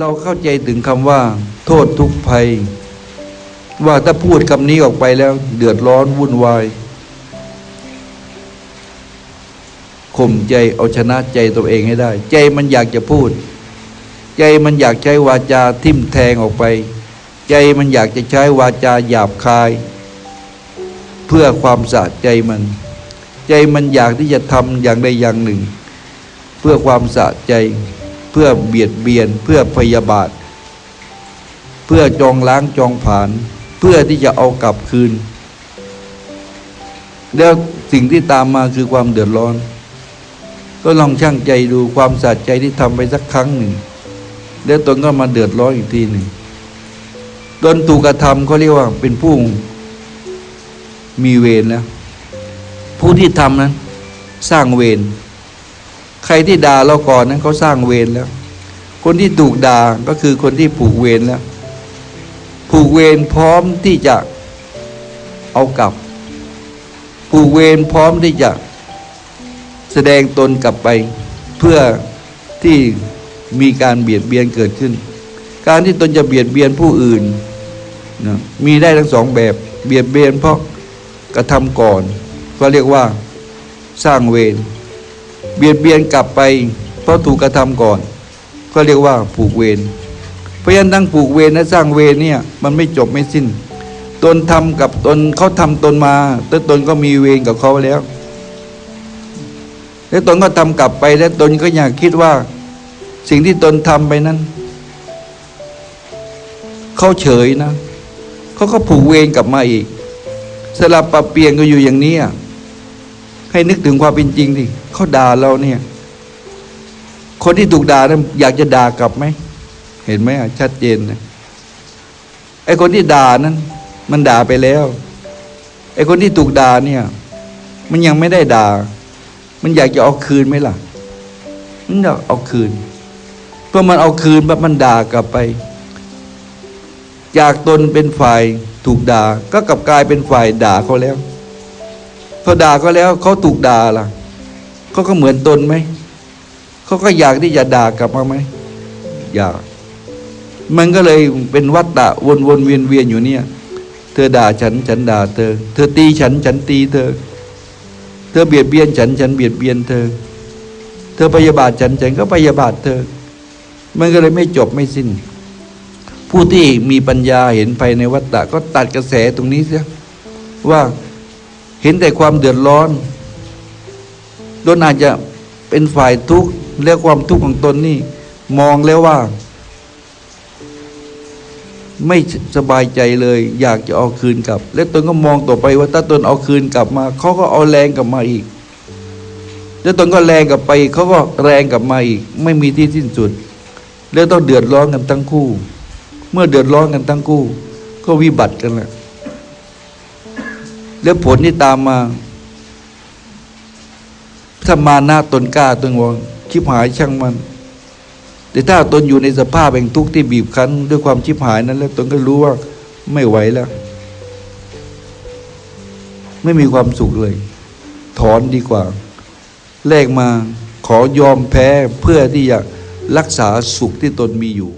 เราเข้าใจถึงคำว่า โทษทุกภัย ว่าถ้าพูดคำนี้ออกไปแล้ว เดือดร้อนวุ่นวายข่มใจเอาชนะใจตัวเองให้ได้ ใจมันอยากจะพูด ใจมันอยากใช้วาจาทิ่มแทงออกไป ใจมันอยากจะใช้วาจาหยาบคาย เพื่อความสะใจมัน ใจมันอยากที่จะทำอย่างใดอย่างหนึ่ ง เพื่อความสะใจ เพื่อเบียดเบียน เพื่อพยาบาท เพื่อจองล้างจองผาน เพื่อที่จะเอากลับคืน แล้วสิ่งที่ตามมาคือความเดือดร้อน ก็ลองช่างใจดูความสะใจที่ทำไปสักครั้งหนึ่งแล้วตนก็มาเดือดร้อนอีกทีหนึ่งตนถูกกระทำเขาเรียกว่าเป็นผู้มีเวรแล้วผู้ที่ทำนั้น สร้างเวร ใครที่ด่าเราก่อนนั้นเขาสร้างเวรแล้ว คนที่ถูกด่าก็คือคนที่ผูกเวรแล้ว ผูกเวรพร้อมที่จะเอากลับ ผูกเวรพร้อมที่จะแสดงตนกลับไป เพื่อที่มีการเบียดเบียนเกิดขึ้น การที่ตนจะเบียดเบียนผู้อื่นนะมีได้ทั้งสองแบบเบียดเบียนเพราะกระทำก่อน ก็เรียกว่าสร้างเวร เบียดเบียนกลับไป เพราะถูกกระทำก่อน ก็เรียกว่าผูกเวรเพราะฉะนั้นทั้งผูกเวรและสร้างเวรเนี่ยมันไม่จบไม่สิ้น ตนทำกับตนเขาทำตนมาแต่ตนก็มีเวรกับเขาแล้ว แล้วตนก็ทำกลับไปแล้วตนก็อยากคิดว่า สิ่งที่ตนทำไปนั้นเขาเฉยนะเขาก็ผูกเวรกลับมาอีก สลับปรับเปลี่ยนก็อยู่อย่างนี้อะ ให้นึกถึงความเป็นจริงดิเขาด่าเราเนี่ย คนที่ถูกด่านั้นอยากจะด่ากลับไหม เห็นไหมชัดเจนนะไอ้คนที่ด่านั้น มันด่าไปแล้วไอ้คนที่ถูกด่าเนี่ย มันยังไม่ได้ด่า มันอยากจะเอาคืนไหมล่ะ มันอยากเอาคืนเพื่อมันเอาคืนแบบมันด่ากลับไป จากตนเป็นฝ่ายถูกด่าก็กลับกลายเป็นฝ่ายด่าเขาแล้ว เขาด่าก็แล้วเขาถูกด่าล่ะเขาก็เหมือนตนไหมเขาก็อยากที่จะด่ากลับมาไหมอยาก มันก็เลยเป็นวัฏฏะวนวนเวียนเวียนอยู่เนี่ย เธอด่าฉัน ฉันด่าเธอ เธอตีฉัน ฉันตีเธอ เธอเบียดเบียนฉัน ฉันเบียดเบียนเธอ เธอพยาบาทฉัน ฉันก็พยาบาทเธอ มันก็เลยไม่จบไม่สิ้น ผู้ที่มีปัญญาเห็นภายในวัฏฏะก็ตัดกระแสตรงนี้เสียว่า เห็นแต่ความเดือดร้อนตนอาจจะเป็นฝ่ายทุกข์และความทุกข์ของตนนี่ มองแล้วว่า ไม่สบายใจเลย อยากจะเอาคืนกลับ และตนก็มองต่อไปว่าถ้าตนเอาคืนกลับมาเขาก็เอาแรงกลับมาอีก แล้วตนก็แรงกลับไปเขาก็แรงกลับมาอีก ไม่มีที่สิ้นสุด แล้วต้องเดือดร้อนกันทั้งคู่ เมื่อเดือดร้อนกันทั้งคู่ ก็วิบัติกันแหละ แล้วผลที่ตามมาถ้ามาหน้าตนกล้าตนวงชิบหายช่างมัน แต่ถ้าตนอยู่ในสภาพแห่งทุกข์ที่บีบคั้น ด้วยความชิบหายนั้น แล้วตนก็รู้ว่าไม่ไหวแล้ว ไม่มีความสุขเลย ถอนดีกว่าแลกมาขอยอมแพ้เพื่อที่จะรักษาสุขที่ตนมีอยู่